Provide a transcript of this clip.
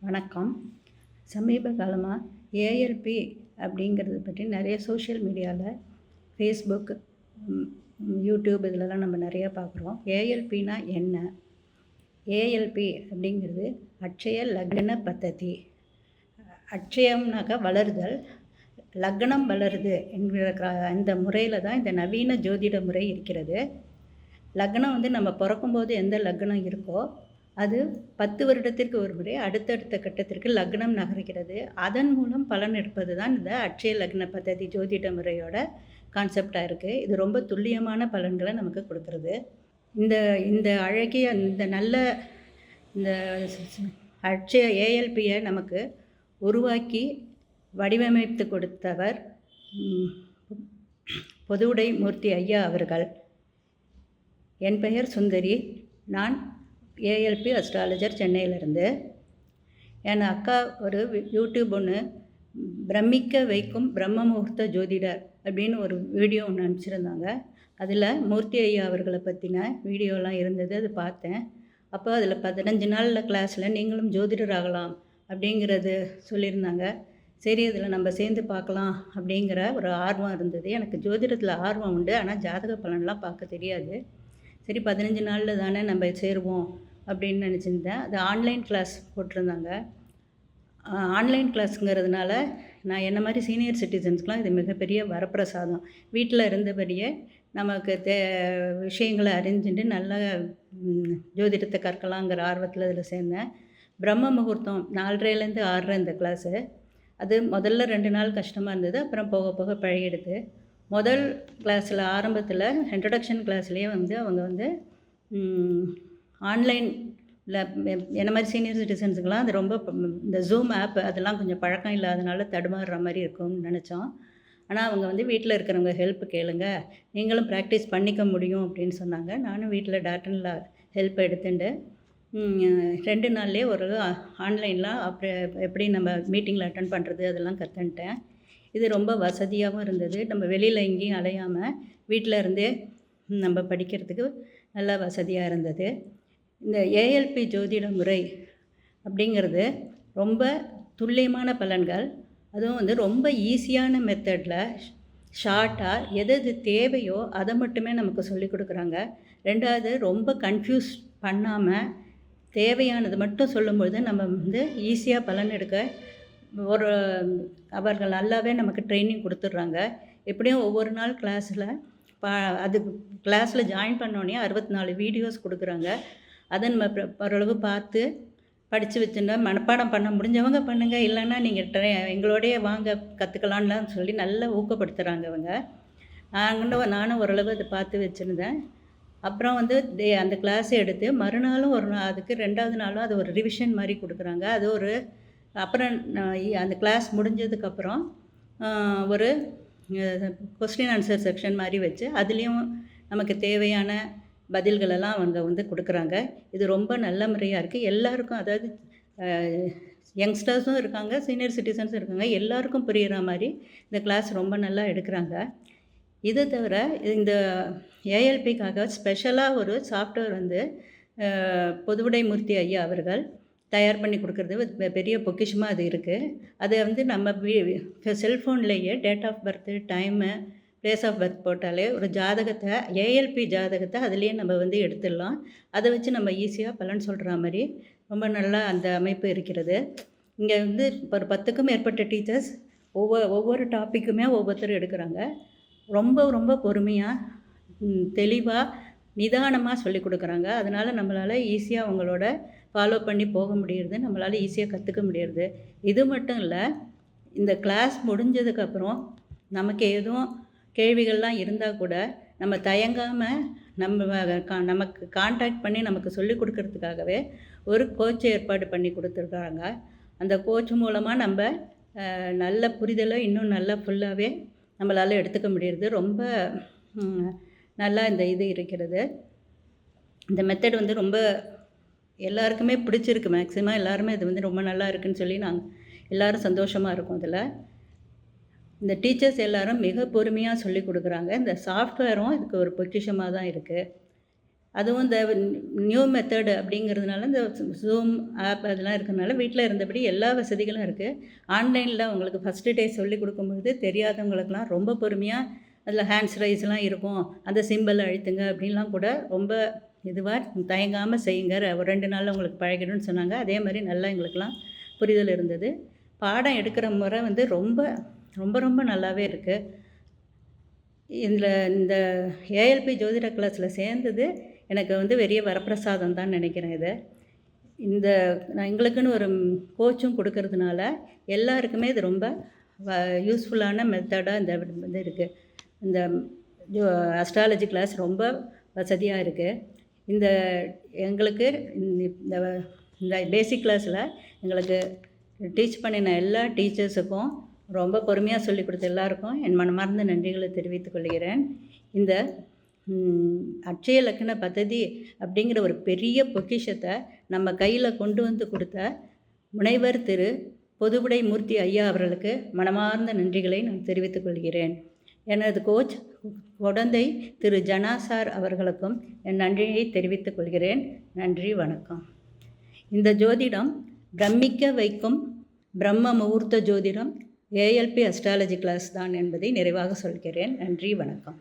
வணக்கம். சமீப காலமாக ஏஎல்பி அப்படிங்கிறது பற்றி நிறைய சோஷியல் மீடியாவில் ஃபேஸ்புக் யூடியூப் இதிலலாம் நம்ம நிறையா பார்க்குறோம். ஏஎல்பினா என்ன? ஏஎல்பி அப்படிங்கிறது அட்சய லக்ன பத்ததி. அட்சயம்னாக்கா வளருதல் லக்னம் வளருது என்கிற க- அந்த முறையில் தான் இந்த நவீன ஜோதிட முறை இருக்கிறது. லக்னம் வந்து நம்ம பிறக்கும்போது எந்த லக்னம் இருக்கோ அது பத்து வருடத்திற்கு ஒரு முறை அடுத்தடுத்த கட்டத்திற்கு லக்னம் நகர்கிறது. அதன் மூலம் பலன் எடுப்பது தான் இந்த அட்சய லக்ன பத்ததி ஜோதிட முறையோட கான்செப்டாக இருக்குது இது ரொம்ப துல்லியமான பலன்களை நமக்கு கொடுக்குறது. இந்த இந்த அழகிய இந்த நல்ல இந்த அட்சய ஏஎல்பியை நமக்கு உருவாக்கி வடிவமைத்து கொடுத்தவர் பொதுவுடை மூர்த்தி ஐயா அவர்கள். என் பெயர் சுந்தரி. நான் ஏஎல்பி அஸ்ட்ராலஜர் சென்னையிலேருந்து. என் அக்கா ஒரு யூடியூப் ஒன்று பிரமிக்க வைக்கும் பிரம்ம முகூர்த்த ஜோதிடர் அப்படின்னு ஒரு வீடியோ ஒன்று அனுப்பிச்சிருந்தாங்க. அதில் மூர்த்தி ஐயா அவர்களை பற்றின வீடியோலாம் இருந்தது அது பார்த்தேன். அப்போ அதில் பதினஞ்சு நாளில் கிளாஸில் நீங்களும் ஜோதிடர் ஆகலாம் அப்படிங்கிறது சொல்லியிருந்தாங்க. சரி இதில் நம்ம சேர்ந்து பார்க்கலாம் அப்படிங்கிற ஒரு ஆர்வம் இருந்தது. எனக்கு ஜோதிடத்தில் ஆர்வம் உண்டு ஆனால் ஜாதக பலன்லாம் பார்க்க தெரியாது. சரி பதினஞ்சு நாளில் தானே நம்ம சேருவோம் அப்படின்னு நினச்சிருந்தேன். அது ஆன்லைன் கிளாஸ் போட்டிருந்தாங்க. ஆன்லைன் கிளாஸுங்கிறதுனால நான் என்ன மாதிரி சீனியர் சிட்டிசன்ஸ்க்கெலாம் இது மிகப்பெரிய வரப்பிரசாதம். வீட்டில் இருந்தபடியே நமக்கு தே விஷயங்களை அறிஞ்சுட்டு நல்ல ஜோதிடத்தை கற்கலாங்கிற ஆர்வத்தில் இதில் சேர்ந்தேன். பிரம்ம முகூர்த்தம் நாலரைலேருந்து ஆறுற இந்த கிளாஸு அது முதல்ல ரெண்டு நாள் கஷ்டமாக இருந்தது அப்புறம் போக போக பழகிடுது. முதல் கிளாஸில் ஆரம்பத்தில் இன்ட்ரடக்ஷன் கிளாஸ்லேயே வந்து அவங்க வந்து ஆன்லைனில் என்ன மாதிரி சீனியர் சிட்டிசன்ஸுக்கெலாம் அது ரொம்ப இந்த ஜூம் ஆப் அதெல்லாம் கொஞ்சம் பழக்கம் இல்லாதனால தடுமாறுற மாதிரி இருக்கும்னு நினச்சோம். ஆனால் அவங்க வந்து வீட்டில் இருக்கிறவங்க ஹெல்ப் கேளுங்க. நீங்களும் ப்ராக்டிஸ் பண்ணிக்க முடியும் அப்படின்னு சொன்னாங்க. நானும் வீட்டில் டாட்டனில் ஹெல்ப் எடுத்துட்டு ரெண்டு நாள்லேயே ஒரு ஆன்லைனில் அப்புறம் எப்படி நம்ம மீட்டிங்கில் அட்டன் பண்ணுறது அதெல்லாம் கற்றுன்ட்டேன் இது ரொம்ப வசதியாகவும் இருந்தது. நம்ம வெளியில் எங்கேயும் அலையாமல் வீட்டில் இருந்தே நம்ம படிக்கிறதுக்கு நல்லா வசதியாக இருந்தது. இந்த ஏஎல்பி ஜோதிட முறை அப்படிங்கிறது ரொம்ப துல்லியமான பலன்கள். அதுவும் வந்து ரொம்ப ஈஸியான மெத்தடில் ஷார்ட்டாக எது எது தேவையோ அதை மட்டுமே நமக்கு சொல்லிக் கொடுக்குறாங்க. ரெண்டாவது ரொம்ப கன்ஃபியூஸ் பண்ணாமல் தேவையானது மட்டும் சொல்லும்பொழுது நம்ம வந்து ஈஸியாக பலன் எடுக்க ஒரு அவர்கள் நல்லாவே நமக்கு ட்ரைனிங் கொடுத்துட்றாங்க. எப்படியும் ஒவ்வொரு நாள் கிளாஸில் பா அது கிளாஸில் ஜாயின் பண்ணோடனே அறுபத்தி நாலு வீடியோஸ் கொடுக்குறாங்க. அதை நம்ம ஓரளவு பார்த்து படித்து வச்சுருந்தா மனப்பாடம் பண்ண முடிஞ்சவங்க பண்ணுங்கள் இல்லைன்னா நீங்கள் ட்ரை எங்களோடைய வாங்க கற்றுக்கலான்லாம் சொல்லி நல்லா ஊக்கப்படுத்துகிறாங்க அவங்க. நாங்களும் நானும் ஓரளவு அதை பார்த்து வச்சுருந்தேன். அப்புறம் வந்து டே அந்த கிளாஸ் எடுத்து மறுநாளும் ஒரு நாள் அதுக்கு ரெண்டாவது நாளும் அது ஒரு ரிவிஷன் மாதிரி கொடுக்குறாங்க. அது ஒரு அப்புறம் நான் அந்த கிளாஸ் முடிஞ்சதுக்கப்புறம் ஒரு கொஸ்டின் ஆன்சர் செக்ஷன் மாதிரி வச்சு அதுலேயும் நமக்கு தேவையான பதில்களெல்லாம் அவங்க வந்து கொடுக்குறாங்க. இது ரொம்ப நல்ல முறையாக இருக்குது எல்லாருக்கும் அதாவது யங்ஸ்டர்ஸும் இருக்காங்க சீனியர் சிட்டிசன்ஸும் இருக்காங்க எல்லாருக்கும் புரிகிற மாதிரி இந்த கிளாஸ் ரொம்ப நல்லா எடுக்கிறாங்க. இது தவிர இந்த ஏஎல்பிக்காக ஸ்பெஷலாக ஒரு சாஃப்ட்வேர் வந்து பொதுவுடைமூர்த்தி பொதுவுடை மூர்த்தி ஐயா அவர்கள் தயார் பண்ணி கொடுக்குறது பெரிய பொக்கிஷமாக அது இருக்குது அதை வந்து நம்ம செல்ஃபோன்லேயே date of birth time place of birth போட்டாலே ஒரு ஜாதகத்தை ஏஎல்பி ஜாதகத்தை அதுலேயே நம்ம வந்து எடுத்துடலாம். அதை வச்சு நம்ம ஈஸியாக பலன் சொல்கிற மாதிரி ரொம்ப நல்லா அந்த அமைப்பு இருக்கிறது. இங்கே வந்து ஒரு பத்துக்கும் மேற்பட்ட டீச்சர்ஸ் ஒவ்வொரு ஒவ்வொரு டாப்பிக்குமே ஒவ்வொருத்தர் எடுக்கிறாங்க. ரொம்ப ரொம்ப பொறுமையாக தெளிவாக நிதானமாக சொல்லி கொடுக்குறாங்க. அதனால் நம்மளால் ஈஸியாக அவங்களோட ஃபாலோ பண்ணி போக முடியுது நம்மளால் ஈஸியாக கற்றுக்க முடியுது இது மட்டும் இல்லை இந்த கிளாஸ் முடிஞ்சதுக்கப்புறம் நமக்கு எதுவும் கேள்விகள்லாம் இருந்தால் கூட நம்ம தயங்காமல் நம்ம கா- நமக்கு காண்டாக்ட் பண்ணி நமக்கு சொல்லி கொடுக்கறதுக்காகவே ஒரு கோச் ஏற்பாடு பண்ணி கொடுத்துருக்காங்க அந்த கோச் மூலமாக நம்ம நல்ல புரிதலை இன்னும் நல்லா ஃபுல்லாகவே நம்மளால் எடுத்துக்க முடியுது ரொம்ப நல்லா இந்த இது இருக்கிறது. இந்த மெத்தட் வந்து ரொம்ப எல்லாருக்குமே பிடிச்சிருக்கு. மேக்ஸிமம் எல்லாருமே இது வந்து ரொம்ப நல்லா இருக்குன்னு சொல்லி நாங்கள் எல்லோரும் சந்தோஷமாக இருக்கோம் இதில். இந்த டீச்சர்ஸ் எல்லாரும் மிக பொறுமையாக சொல்லி கொடுக்குறாங்க. இந்த சாஃப்ட்வேரும் இதுக்கு ஒரு பொக்கிஷமாக தான் இருக்குது அதுவும் இந்த நியூ மெத்தடு அப்படிங்கிறதுனால இந்த ஜூம் ஆப் அதெல்லாம் இருக்கிறதுனால வீட்டில் இருந்தபடி எல்லா வசதிகளும் இருக்குது ஆன்லைனில் உங்களுக்கு ஃபஸ்ட்டு டே சொல்லி கொடுக்கும்போது தெரியாதவங்களுக்கெல்லாம் ரொம்ப பொறுமையாக அதில் ஹேண்ட்ஸ் ரைஸ்லாம் இருக்கும். அந்த சிம்பிள் அழுத்துங்க அப்படின்லாம் கூட ரொம்ப இதுவாக தயங்காமல் செய்யுங்க. ஒரு ரெண்டு நாளில் உங்களுக்கு பழகிடும்னு சொன்னாங்க. அதே மாதிரி நல்லா எங்களுக்கெல்லாம் புரிதல் இருந்தது. பாடம் எடுக்கிற முறை வந்து ரொம்ப ரொம்ப ரொம்ப நல்லாவே இருக்குது இதில் இந்த ஏஎல்பி ஜோதிட கிளாஸில் சேர்ந்தது எனக்கு வந்து பெரிய வரப்பிரசாதம் தான் நினைக்கிறேன் இதை. இந்த நான் எங்களுக்குன்னு ஒரு கோச்சும் கொடுக்கறதுனால எல்லாருக்குமே இது ரொம்ப யூஸ்ஃபுல்லான மெத்தடாக இந்த இது இருக்குது இந்த அஸ்ட்ராலஜி கிளாஸ் ரொம்ப வசதியாக இருக்குது இந்த எங்களுக்கு இந்த இந்த பேசிக் கிளாஸில் எங்களுக்கு டீச் பண்ணின எல்லா டீச்சர்ஸுக்கும் ரொம்ப பொறுமையாக சொல்லிக் கொடுத்த எல்லாருக்கும் என் மனமார்ந்த நன்றிகளை தெரிவித்துக் கொள்கிறேன். இந்த அட்சய லக்கண பദ്ധதி அப்படிங்கிற ஒரு பெரிய பொக்கிஷத்தை நம்ம கையில் கொண்டு வந்து கொடுத்த முனைவர் திரு பொதுவுடை மூர்த்தி ஐயா அவர்களுக்கு மனமார்ந்த நன்றிகளை நான் தெரிவித்துக் கொள்கிறேன். எனது கோச் குடந்தை திரு ஜனாசார் அவர்களுக்கும் என் நன்றியை தெரிவித்துக் கொள்கிறேன். நன்றி வணக்கம். இந்த ஜோதிடம் பிரமிக்க வைக்கும் பிரம்ம முகூர்த்த ஜோதிடம் ஏஎல்பி அஸ்ட்ராலஜி கிளாஸ் தான் என்பதை நிறைவாக சொல்கிறேன். நன்றி வணக்கம்.